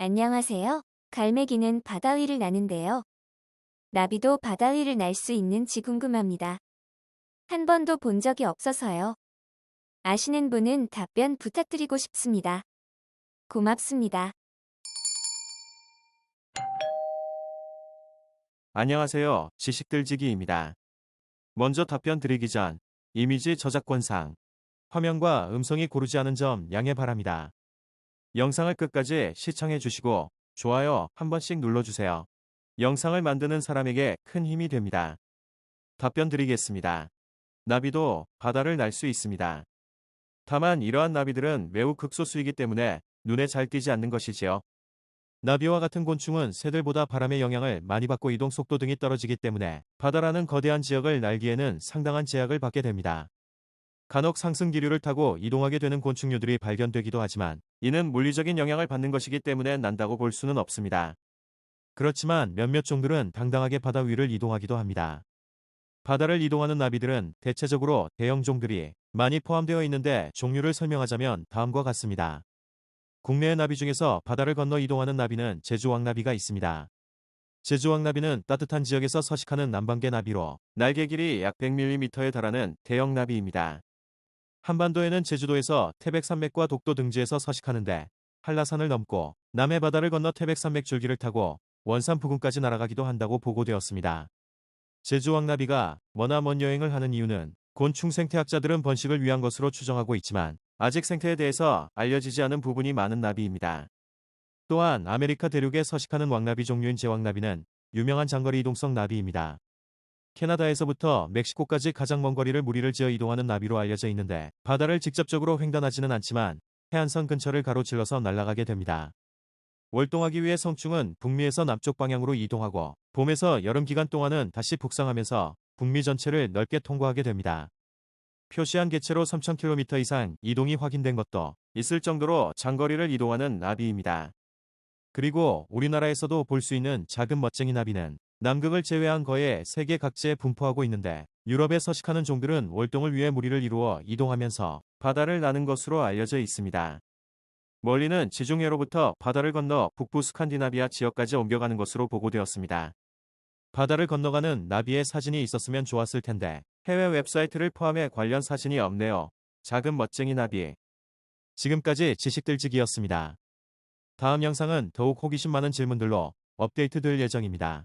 안녕하세요. 갈매기는 바다 위를 나는데요. 나비도 바다 위를 날 수 있는지 궁금합니다. 한 번도 본 적이 없어서요. 아시는 분은 답변 부탁드리고 싶습니다. 고맙습니다. 안녕하세요. 지식들지기입니다. 먼저 답변 드리기 전 이미지 저작권상 화면과 음성이 고르지 않은 점 양해 바랍니다. 영상을 끝까지 시청해 주시고 좋아요 한 번씩 눌러주세요. 영상을 만드는 사람에게 큰 힘이 됩니다. 답변 드리겠습니다. 나비도 바다를 날 수 있습니다. 다만 이러한 나비들은 매우 극소수이기 때문에 눈에 잘 띄지 않는 것이지요. 나비와 같은 곤충은 새들보다 바람의 영향을 많이 받고 이동 속도 등이 떨어지기 때문에 바다라는 거대한 지역을 날기에는 상당한 제약을 받게 됩니다. 간혹 상승 기류를 타고 이동하게 되는 곤충류들이 발견되기도 하지만 이는 물리적인 영향을 받는 것이기 때문에 난다고 볼 수는 없습니다. 그렇지만 몇몇 종들은 당당하게 바다 위를 이동하기도 합니다. 바다를 이동하는 나비들은 대체적으로 대형 종들이 많이 포함되어 있는데 종류를 설명하자면 다음과 같습니다. 국내의 나비 중에서 바다를 건너 이동하는 나비는 제주왕나비가 있습니다. 제주왕나비는 따뜻한 지역에서 서식하는 남방계 나비로 날개 길이 약 100mm에 달하는 대형 나비입니다. 한반도에는 제주도에서 태백산맥과 독도 등지에서 서식하는데 한라산을 넘고 남해 바다를 건너 태백산맥 줄기를 타고 원산 부근까지 날아가기도 한다고 보고되었습니다. 제주 왕나비가 머나 먼 여행을 하는 이유는 곤충 생태학자들은 번식을 위한 것으로 추정하고 있지만 아직 생태에 대해서 알려지지 않은 부분이 많은 나비입니다. 또한 아메리카 대륙에 서식하는 왕나비 종류인 제왕나비는 유명한 장거리 이동성 나비입니다. 캐나다에서부터 멕시코까지 가장 먼 거리를 무리를 지어 이동하는 나비로 알려져 있는데 바다를 직접적으로 횡단하지는 않지만 해안선 근처를 가로질러서 날아가게 됩니다. 월동하기 위해 성충은 북미에서 남쪽 방향으로 이동하고 봄에서 여름 기간 동안은 다시 북상하면서 북미 전체를 넓게 통과하게 됩니다. 표시한 개체로 3,000km 이상 이동이 확인된 것도 있을 정도로 장거리를 이동하는 나비입니다. 그리고 우리나라에서도 볼 수 있는 작은 멋쟁이 나비는 남극을 제외한 거의 세계 각지에 분포하고 있는데 유럽에 서식하는 종들은 월동을 위해 무리를 이루어 이동하면서 바다를 나는 것으로 알려져 있습니다. 멀리는 지중해로부터 바다를 건너 북부 스칸디나비아 지역까지 옮겨가는 것으로 보고되었습니다. 바다를 건너가는 나비의 사진이 있었으면 좋았을 텐데 해외 웹사이트를 포함해 관련 사진이 없네요. 작은 멋쟁이 나비. 지금까지 지식들지기였습니다. 다음 영상은 더욱 호기심 많은 질문들로 업데이트 될 예정입니다.